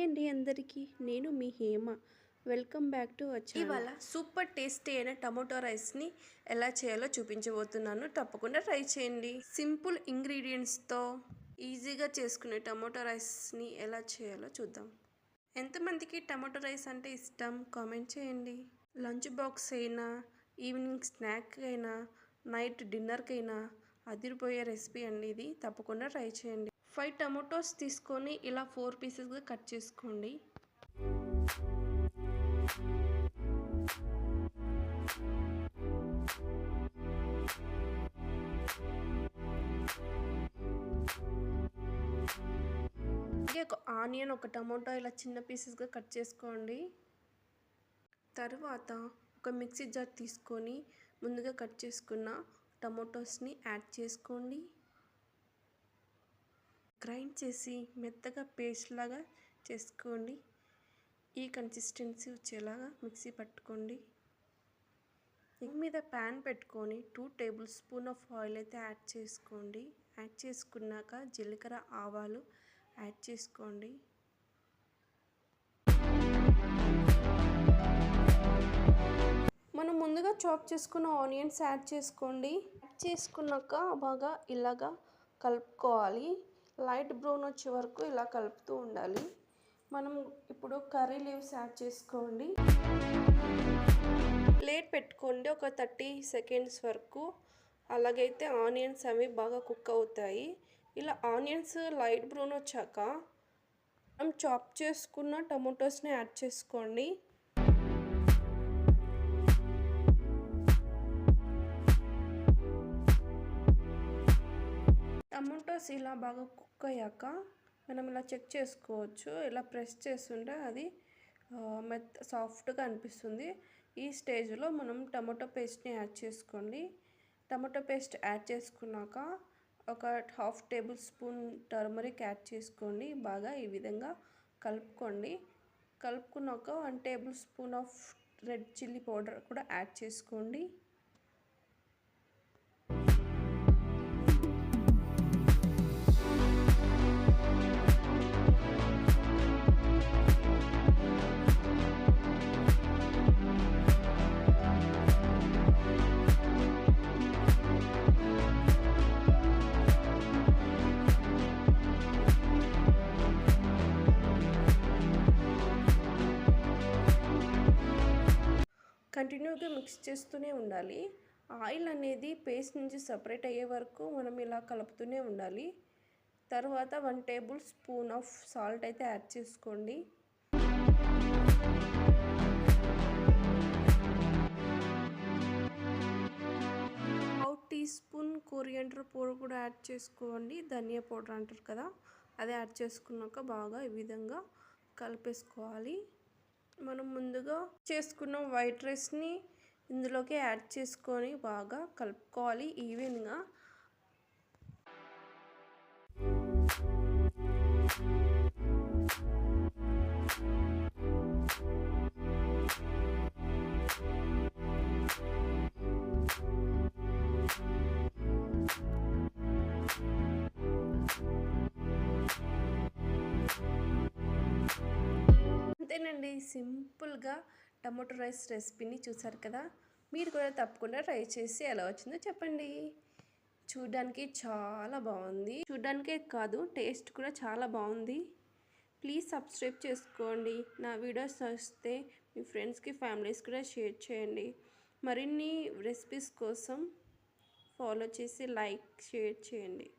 Hi అండి అందరికీ. నేను మీ హేమ. వెల్కమ్ బ్యాక్ టు వచ్చి ఇవాళ సూపర్ టేస్టీ అయిన టమోటో రైస్ని ఎలా చేయాలో చూపించబోతున్నాను. తప్పకుండా ట్రై చేయండి. సింపుల్ ఇంగ్రీడియంట్స్తో ఈజీగా చేసుకునే టమోటో రైస్ని ఎలా చేయాలో చూద్దాం. ఎంతమందికి టమోటో రైస్ అంటే ఇష్టం? కామెంట్ చేయండి. లంచ్ బాక్స్ అయినా ఈవినింగ్ స్నాక్ అయినా నైట్ డిన్నర్కైనా అదిరిపోయే రెసిపీ అండి ఇది. తప్పకుండా ట్రై చేయండి. ఫైవ్ టమాటోస్ తీసుకొని ఇలా ఫోర్ పీసెస్గా కట్ చేసుకోండి. అలాగే ఒక ఆనియన్ ఒక టమాటో ఇలా చిన్న పీసెస్గా కట్ చేసుకోండి. తర్వాత ఒక మిక్సీ జార్ తీసుకొని ముందుగా కట్ చేసుకున్న టమోటోస్ని యాడ్ చేసుకోండి. గ్రైండ్ చేసి మెత్తగా పేస్ట్ లాగా చేసుకోండి. ఈ కన్సిస్టెన్సీ వచ్చేలాగా మిక్సీ పట్టుకోండి. మీద ప్యాన్ పెట్టుకొని two tablespoon of oil అయితే యాడ్ చేసుకోండి. యాడ్ చేసుకున్నాక జీలకర్ర ఆవాలు యాడ్ చేసుకోండి. మనం ముందుగా చాప్ చేసుకున్న ఆనియన్స్ యాడ్ చేసుకోండి. యాడ్ చేసుకున్నాక బాగా ఇలాగా కలుపుకోవాలి. లైట్ బ్రౌన్ వచ్చే వరకు ఇలా కలుపుతూ ఉండాలి. మనం ఇప్పుడు కర్రీ లీవ్స్ యాడ్ చేసుకోండి. ప్లేట్ పెట్టుకోండి ఒక థర్టీ సెకండ్స్ వరకు. అలాగైతే ఆనియన్స్ అవి బాగా కుక్ అవుతాయి. ఇలా ఆనియన్స్ లైట్ బ్రౌన్ వచ్చాక మనం చాప్ చేసుకున్న టమాటోస్ని యాడ్ చేసుకోండి. టమాటోస్ ఇలా బాగా కుక్ అయ్యాక మనం ఇలా చెక్ చేసుకోవచ్చు. ఇలా ప్రెస్ చేస్తుంటే అది మెత్త సాఫ్ట్గా అనిపిస్తుంది. ఈ స్టేజ్లో మనం టమాటో పేస్ట్ని యాడ్ చేసుకోండి. టమాటో పేస్ట్ యాడ్ చేసుకున్నాక ఒక half tablespoon turmeric add చేసుకోండి. బాగా ఈ విధంగా కలుపుకోండి. కలుపుకున్నాక one tablespoon of red chilli powder కూడా యాడ్ చేసుకోండి. కంటిన్యూగా మిక్స్ చేస్తూనే ఉండాలి. ఆయిల్ అనేది పేస్ట్ నుంచి సపరేట్ అయ్యే వరకు మనం ఇలా కలుపుతూనే ఉండాలి. తర్వాత one tablespoon of salt అయితే యాడ్ చేసుకోండి. Half teaspoon coriander powder కూడా యాడ్ చేసుకోండి. ధనియా పౌడర్ అంటారు కదా అది యాడ్ చేసుకున్నాక బాగా ఈ విధంగా కలిపేసుకోవాలి. మనం ముందుగా చేసుకున్న వైట్ రైస్ని ఇందులోకి యాడ్ చేసుకొని బాగా కలుపుకోవాలి ఈవెన్గా. అంతేనండి. సింపుల్గా టమాటో రైస్ రెసిపీని చూసారు కదా? మీరు కూడా తప్పకుండా ట్రై చేసి ఎలా వచ్చిందో చెప్పండి. చూడ్డానికి చాలా బాగుంది. చూడ్డానికే కాదు టేస్ట్ కూడా చాలా బాగుంది. ప్లీజ్ సబ్స్క్రైబ్ చేసుకోండి. నా వీడియోస్ వస్తే మీ ఫ్రెండ్స్కి ఫ్యామిలీస్ కూడా షేర్ చేయండి. మరిన్ని రెసిపీస్ కోసం ఫాలో చేసి లైక్ షేర్ చేయండి.